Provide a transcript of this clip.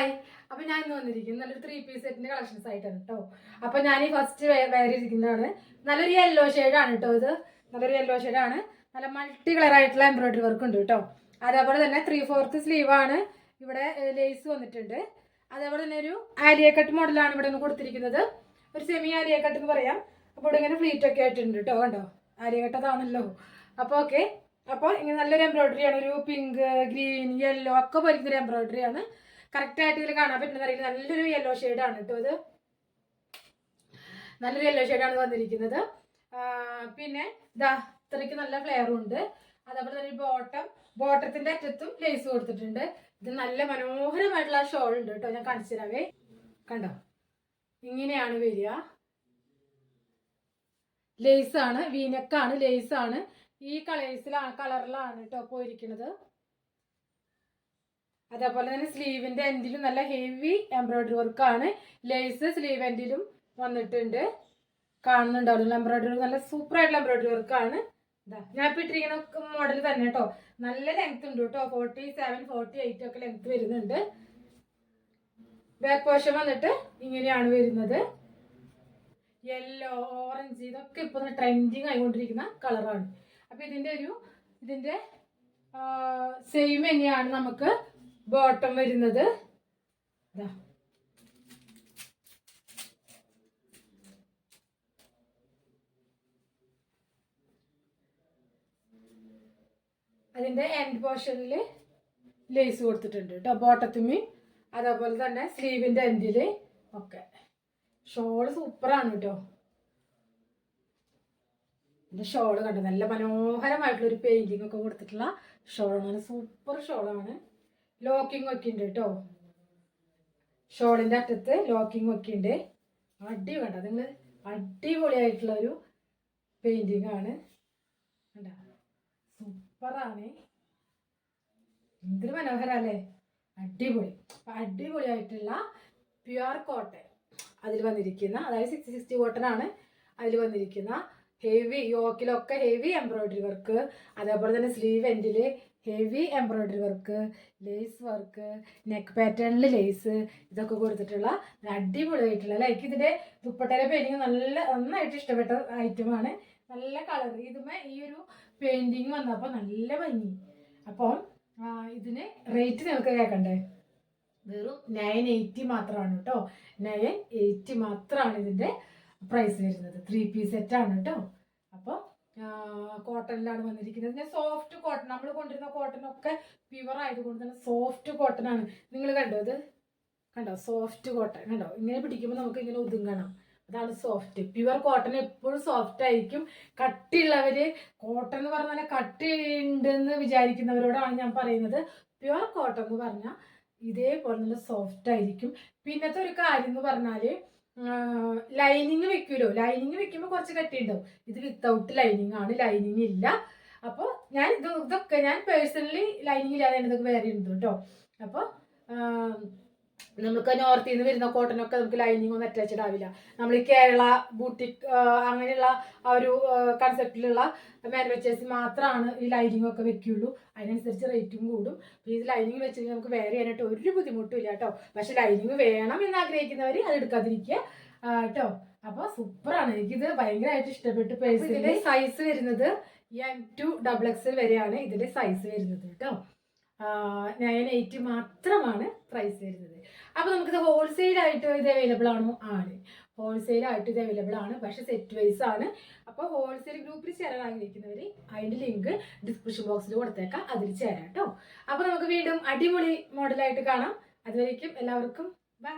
Hi അപ്പൊ ഞാൻ ഇന്ന് വന്നിരിക്കുന്നത് നല്ലൊരു ത്രീ പീസ് സെറ്റിന്റെ കളക്ഷൻസ് ആയിട്ടാണ് കേട്ടോ അപ്പൊ ഞാൻ ഈ ഫസ്റ്റ് വേറെ നല്ലൊരു യെല്ലോ ആണ് കേട്ടോ ഇത്. നല്ലൊരു യെല്ലോ ആണ്. നല്ല മൾട്ടി കളർ ആയിട്ടുള്ള എംബ്രോയിഡറി വർക്ക് ഉണ്ട് കേട്ടോ അതേപോലെ തന്നെ ത്രീ ഫോർത്ത് സ്ലീവ് ആണ്. ഇവിടെ ലേസ് വന്നിട്ടുണ്ട്. അതേപോലെ തന്നെ ഒരു ആലിയ കട്ട് മോഡലാണ് ഇവിടെ നിന്ന് കൊടുത്തിരിക്കുന്നത്. ഒരു സെമി ആലിയ കട്ട് എന്ന് പറയാം. അപ്പോൾ ഇവിടെ ഇങ്ങനെ ഫ്ലീറ്റ് ഒക്കെ ആയിട്ടുണ്ട് കേട്ടോ കണ്ടോ? ആലിയ കട്ട് അതാണല്ലോ. അപ്പോൾ ഓക്കെ അപ്പോൾ ഇങ്ങനെ നല്ലൊരു എംബ്രോയിഡറി ആണ്. ഒരു പിങ്ക് ഗ്രീൻ യെല്ലോ ഒക്കെ ഒരു എംബ്രോയിഡറി ആണ് കറക്റ്റ് ആയിട്ട് ഇതിൽ കാണാൻ പറ്റുന്ന അറിയില്ല. നല്ലൊരു യെല്ലോ ആണ് കേട്ടോ ഇത്. നല്ലൊരു യെല്ലോ ആണ് വന്നിരിക്കുന്നത്. പിന്നെ ഇതാ ഇത്രയ്ക്ക് നല്ല ഫ്ലെയറും ഉണ്ട്. അതേപോലെ തന്നെ ബോട്ടം ബോട്ടത്തിന്റെ അറ്റത്തും ലേസ് കൊടുത്തിട്ടുണ്ട്. ഇത് നല്ല മനോഹരമായിട്ടുള്ള ഷോൾ ഉണ്ട് കേട്ടോ ഞാൻ കാണിച്ചു തരാവേ. കണ്ടോ? ഇങ്ങനെയാണ് വരിക. ലേസ് ആണ് വീനക്കാണ് ലേസ് ആണ് ഈ കളേഴ്സിലാണ് കളറിലാണ് കേട്ടോ പോയിരിക്കുന്നത്. അതേപോലെ തന്നെ സ്ലീവിന്റെ എൻഡിലും നല്ല ഹെവി എംബ്രോയിഡറി വർക്ക് ആണ്. ലേസ് സ്ലീവ് എൻഡിലും വന്നിട്ടുണ്ട്. കാണുന്നുണ്ടാവുമല്ലോ എംബ്രോയിഡറി നല്ല സൂപ്പർ ആയിട്ടുള്ള എംബ്രോയിഡറി വർക്കാണ് ഞാൻ ഇപ്പൊ ഇട്ടിരിക്കുന്ന മോഡൽ തന്നെ കേട്ടോ നല്ല ലെങ്ത് ഉണ്ട് കേട്ടോ ഫോർട്ടി സെവൻ ഫോർട്ടി എയ്റ്റ് ഒക്കെ ലെങ്ത് വരുന്നുണ്ട്. ബാക്ക് പോർഷൻ വന്നിട്ട് ഇങ്ങനെയാണ് വരുന്നത്. യെല്ലോ ഓറഞ്ച് ഇതൊക്കെ ഇപ്പൊ ട്രെൻഡിങ് ആയിക്കൊണ്ടിരിക്കുന്ന കളറാണ് അപ്പൊ ഇതിന്റെ ഒരു ഇതിന്റെ സെയിം തന്നെയാണ് നമുക്ക് ബോട്ടം വരുന്നത്. അതിന്റെ എൻഡ് പോർഷനിൽ ലേസ് കൊടുത്തിട്ടുണ്ട് കേട്ടോ ബോട്ടത്തുമ്മി അതേപോലെ തന്നെ സ്ലീവിന്റെ എൻഡിൽ ഒക്കെ. ഷോൾ സൂപ്പറാണ് കേട്ടോ. എന്റെ ഷോൾ കണ്ടു നല്ല മനോഹരമായിട്ടുള്ള ഒരു പെയിന്റിംഗ് ഒക്കെ കൊടുത്തിട്ടുള്ള ഷോളാണ്. സൂപ്പർ ഷോളാണ്. ലോക്കിംഗ് ഒക്കെ ഉണ്ട് കേട്ടോ ഷോളിന്റെ അറ്റത്ത് ലോക്കിംഗ് ഒക്കെ ഉണ്ട് അടി വേണ്ട നിങ്ങൾ അടിപൊളിയായിട്ടുള്ള ഒരു പെയിന്റിംഗ് ആണ്. കണ്ട? സൂപ്പറാണ്. എന്തൊരു മനോഹരല്ലേ അടിപൊളി. അടിപൊളിയായിട്ടുള്ള പ്യുവർ കോട്ടൺ അതിൽ വന്നിരിക്കുന്ന അതായത് സിക്സ് സിക്സ്റ്റി കോട്ടൺ ആണ് അതിൽ വന്നിരിക്കുന്ന ഹെവി യോക്കിലൊക്കെ ഹെവി എംബ്രോയിഡറി വർക്ക് അതേപോലെ തന്നെ സ്ലീവ് എൻഡിൽ heavy embroidery work lace work neck പാറ്റേണിൽ ലേസ് ഇതൊക്കെ കൊടുത്തിട്ടുള്ള അടിപൊളിയായിട്ടുള്ള ലൈക്ക് ഇതിന്റെ ദുപ്പട്ടയിലെ പെയിന്റിങ് നല്ല നന്നായിട്ട് ഇഷ്ടപ്പെട്ട ഐറ്റമാണ് നല്ല കളർ ഇതുമേ ഈ ഒരു പെയിന്റിങ് വന്നപ്പോൾ നല്ല ഭംഗി. അപ്പം ഇതിന് റേറ്റ് നിങ്ങൾക്ക് കേൾക്കണ്ടേ വെറും നയൻ എയ്റ്റി മാത്രമാണ് കേട്ടോ നയൻ എയ്റ്റി മാത്രമാണ് ഇതിന്റെ പ്രൈസ് വരുന്നത്. ത്രീ പീസ് സെറ്റ് ആണ് കേട്ടോ അപ്പോൾ കോട്ടണിലാണ് വന്നിരിക്കുന്നത്. ഞാൻ സോഫ്റ്റ് കോട്ടൺ നമ്മൾ കൊണ്ടിരുന്ന കോട്ടൺ ഒക്കെ പ്യുവർ ആയതുകൊണ്ട് തന്നെ സോഫ്റ്റ് കോട്ടൺ ആണ്. നിങ്ങൾ കണ്ടോ അത് കണ്ടോ? സോഫ്റ്റ് കോട്ടൺ കണ്ടോ? ഇങ്ങനെ പിടിക്കുമ്പോൾ നമുക്ക് ഇങ്ങനെ ഒതുങ്ങണം. അതാണ് സോഫ്റ്റ് പ്യുവർ കോട്ടൺ എപ്പോഴും സോഫ്റ്റ് ആയിരിക്കും. കട്ടിയുള്ളവര് കോട്ടൺ എന്ന് പറഞ്ഞാൽ കട്ടി ഉണ്ടെന്ന് വിചാരിക്കുന്നവരോടാണ് ഞാൻ പറയുന്നത്. പ്യുവർ കോട്ടൺ എന്ന് പറഞ്ഞാൽ ഇതേപോലെ നല്ല സോഫ്റ്റ് ആയിരിക്കും. പിന്നത്തെ ഒരു കാര്യം എന്ന് പറഞ്ഞാൽ ലൈനിങ് വെക്കൂലോ? ലൈനിങ് വെക്കുമ്പോൾ കുറച്ച് കട്ടി ഉണ്ടാവും ഇത് വിത്തൗട്ട് ലൈനിങ് ആണ് ലൈനിങ് ഇല്ല. അപ്പോൾ ഞാൻ ഇത് ഇതൊക്കെ ഞാൻ പേഴ്സണലി ലൈനിങ് ഇല്ലാതെ ഇതൊക്കെ വേറെ ഉണ്ട് കേട്ടോ അപ്പോൾ നമുക്ക് നോർത്തിൽ നിന്ന് വരുന്ന കോട്ടനൊക്കെ നമുക്ക് ലൈനിങ് ഒന്നും അറ്റാച്ച് ആവില്ല. നമ്മൾ ഈ കേരള ബൂട്ടിക് അങ്ങനെയുള്ള ആ ഒരു കൺസെപ്റ്റിലുള്ള മാനുഫാക്ചേഴ്സ് മാത്രമാണ് ഈ ലൈനിങ് ഒക്കെ വെക്കുള്ളൂ. അതിനനുസരിച്ച് റേറ്റും കൂടും. ഈ ലൈനിങ് വെച്ച് കഴിഞ്ഞാൽ നമുക്ക് വേറെ ചെയ്യാനായിട്ട് ഒരു ബുദ്ധിമുട്ടും ഇല്ല കേട്ടോ. പക്ഷെ ലൈനിങ് വേണം എന്ന് ആഗ്രഹിക്കുന്നവർ അത് എടുക്കാതിരിക്കുക കേട്ടോ. അപ്പോൾ സൂപ്പറാണ്. എനിക്കിത് ഭയങ്കരമായിട്ട് ഇഷ്ടപ്പെട്ടു പേഴ്സ് ഇതിന്റെ സൈസ് വരുന്നത് എം ടു ഡബിൾ എക്സ് വരെയാണ് ഇതിന്റെ സൈസ് വരുന്നത് കേട്ടോ. നയൻ എയ്റ്റ് മാത്രമാണ് പ്രൈസ് വരുന്നത്. അപ്പോൾ നമുക്കിത് ഹോൾസെയിൽ ആയിട്ട് ഇത് അവൈലബിൾ ആണോ? ആണ്. ഹോൾസെയിൽ ആയിട്ട് ഇത് അവൈലബിൾ ആണ്. പക്ഷേ സെറ്റ് വൈസ് ആണ്. അപ്പോൾ ഹോൾസെയിൽ ഗ്രൂപ്പിൽ ചേരാൻ ആഗ്രഹിക്കുന്നവർ അതിന്റെ ലിങ്ക് ഡിസ്ക്രിപ്ഷൻ ബോക്സിൽ കൊടുത്തേക്കാം. അതിൽ ചേരാം കേട്ടോ അപ്പോൾ നമുക്ക് വീണ്ടും അടിപൊളി മോഡലായിട്ട് കാണാം. അതുവരേക്കും എല്ലാവർക്കും ബൈ